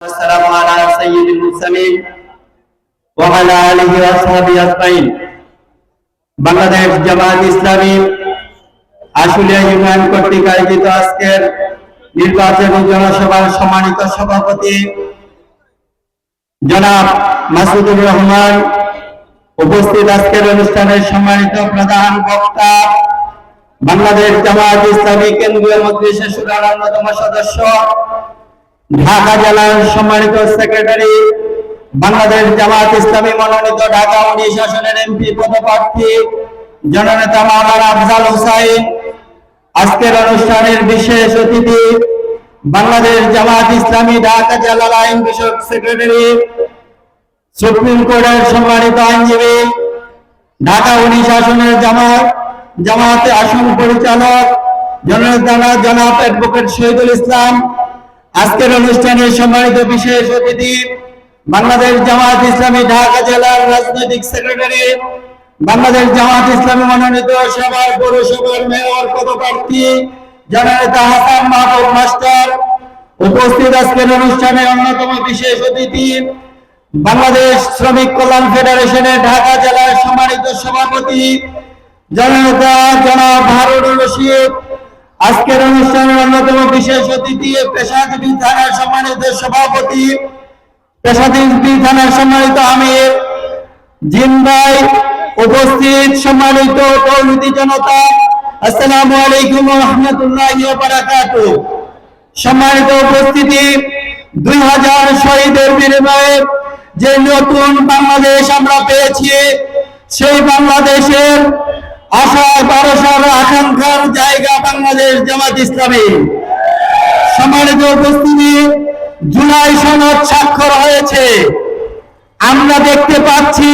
والسلام على سيد المرسلين وعلى آله وأصحابه أجمعين Bangladesh Jamaat Islami Ashulia union কর্তৃক আয়োজিত আজকের নির্বাচনী জনসভার সম্মানিত সভাপতি জনাব মাসুদুর রহমান উপস্থিত আজকের অনুষ্ঠানের সম্মানিত প্রধান বক্তা বাংলাদেশ জামাত ইসলামী কেন্দ্রীয় মজলিসে সুরার অন্যতম সদস্য ঢাকা জেলার সম্মানিত সেক্রেটারি, বাংলাদেশ জামাত ইসলামী মনোনীত ঢাকা উনিশ আসনের এমপি পদপ্রার্থী, জননেতা মাওলানা আফজাল হুসাইন। আজকের অনুষ্ঠানের বিশেষ অতিথি বাংলাদেশ জামাত ইসলামী ঢাকা জেলার আইন বিষয়ক সেক্রেটারি, সুপ্রিম কোর্টের সম্মানিত আইনজীবী, ঢাকা উনিশ আসনের জামাত জামাতে আসন পরিচালক, জননেতা জনাব অ্যাডভোকেট শহীদুল ইসলাম আজকের অনুষ্ঠানে সম্মানিত বিশেষ অতিথি বাংলাদেশ জামাত ইসলামী ঢাকা জেলার রাজনৈতিক সেক্রেটারি, বাংলাদেশ জামাত ইসলামী মনোনীত সভার পৌরসভার মেয়র, পদপ্রার্থী, জননেতা হাসান মাহবুব মাস্টার। উপস্থিত আজকের অনুষ্ঠানে অন্যতম বিশেষ অতিথি বাংলাদেশ শ্রমিক কল্যাণ ফেডারেশনের ঢাকা জেলার সম্মানিত সভাপতি, জননেতা জনাব হারুনুর রশিদ। আজকের অনুষ্ঠানের অন্যতম বিশেষ অতিথি পেশাজীবী থানার সম্মানিত সভাপতি, পেশাজীবী থানার সম্মানিত আমির, জিন ভাই উপস্থিত, সম্মানিত কৌমিতি জনতা, আসসালামু আলাইকুম রহমতুল্লাহ সম্মানিত উপস্থিতি, দুই হাজার শহীদের বিনিময়ে যে নতুন বাংলাদেশ আমরা পেয়েছি, সেই বাংলাদেশের আশা ভরসার আকাঙ্ক্ষার জায়গা বাংলাদেশ জামাত ইসলামী সম্মানিত উপস্থিতি, জুলাই সনদ স্বাক্ষর হয়েছে। আমরা দেখতে পাচ্ছি,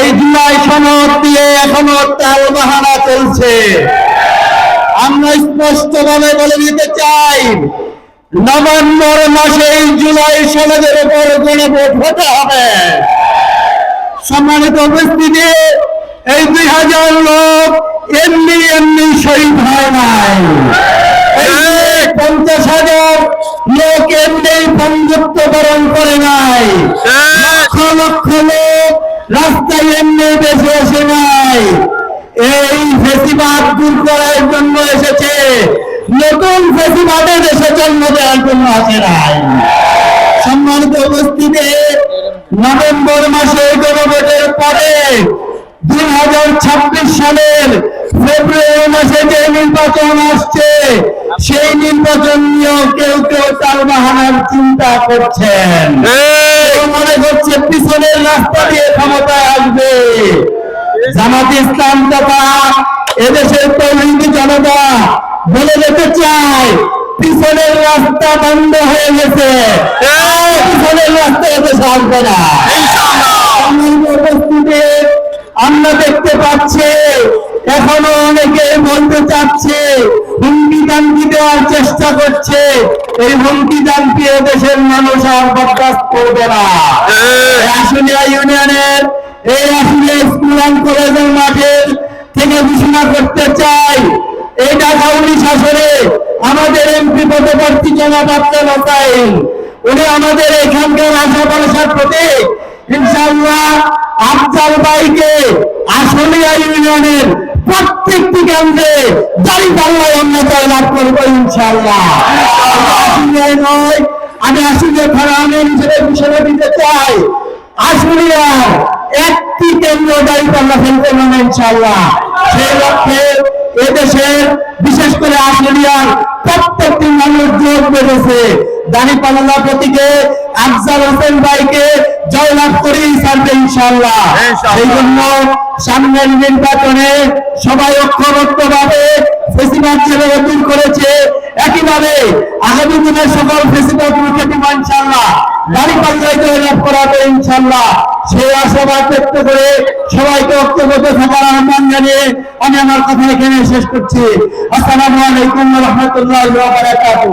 এই জুলাই সনদ দিয়ে এখনও তাল বাহানা চলছে। আমরা স্পষ্টভাবে বলে দিতে চাই, নভেম্বর মাসে এই জুলাই সনদের উপর গণভোট হতে হবে। সম্মানিত উপস্থিতি এই দুই হাজার লোক এমনি এমনি শহীদ হয় নাই। পঞ্চাশ হাজার লোক এমনি বন্ধুত্বকরণ করে নাই। লক্ষ লক্ষ লোক রাস্তায় এমনি বেঁচে আসে নাই। এই ফেসিবাদ দূর করার জন্য এসেছে। নতুন ফেসিবাদের দেশে জন্ম দেওয়ার জন্য আসে নাই। সম্মানিত উপস্থিতি, নভেম্বর মাসে গণভোটের পরে দুই হাজার ছাব্বিশ সালের ফেব্রুয়ারি মাসে যে নির্বাচন আসছে সেই নির্বাচন নিয়েও কেউ কেউ তার বাহানার চিন্তা করছেন। মনে করছে পিছনের রাস্তা দিয়ে ক্ষমতায় আসবে। জামাত ইসলাম তথা এদেশের তৌহিদি জনতা বলে যেতে চায় পিছনের রাস্তা বন্ধ হয়ে গেছে। পিছনের রাস্তা এদেশে আসবে না। পাচ্ছি। এখনও অনেকে বলতে চাচ্ছে, হুমকি দামকি দেওয়ার চেষ্টা করছে। এই হুমকি দামকি দেশের মানুষ আর বরদাস্ত করবে না। এই আশুলিয়া ইউনিয়নের, এই আশুলিয়া স্কুল অ্যান্ড কলেজের মাঠের থেকে ঘোষণা করতে চাই। এই ঢাকা উনিশ আসরে আমাদের এমপি পদপ্রার্থী জনাব আব্দুল হোসাইন উনি আমাদের এখানকার আশা ভরসার প্রতীক। ইনশাআল্লাহ আফজাল ভাইকে আশুলিয়া ইউনিয়নের প্রত্যেকটি কেন্দ্রে দাড়ি পাল্লায় অন্যতা লাভ করব ইনশাআল্লাহ। আশুলিয়ায় নয়, আমি থানা আমির হিসেবে ঘোষণা দিতে চাই। আশুলিয়ার একটি কেন্দ্র দাড়ি পাল্লা ফেলতে মানে ইনশাআল্লাহ। সেই লক্ষ্যে এদেশের, বিশেষ করে আশুলিয়ার প্রত্যেকটি মানুষ যোগ বেড়েছে দাড়ি পাল্লা প্রতীকে আফজাল হোসেন ভাইকে জয়লাভ করি ছাড়বে ইনশাআল্লাহ। সেই জন্য সামনের নির্বাচনে সবাই ঐক্যবদ্ধ ভাবে ফেসিবাদ যেভাবে দূর করেছে একইভাবে আগামী দিনের সকল ফেসিবাদ রুখে দিব জয়লাভ করাবে ইনশাআল্লাহ। সেই আশাবাদ ব্যক্ত করে সবাইকে ঐক্যবদ্ধ থাকার আহ্বান জানিয়ে আমি আমার কথা এখানে শেষ করছি। আসসালামু আলাইকুম রহমতুল্লাহ বারাকাতুহু।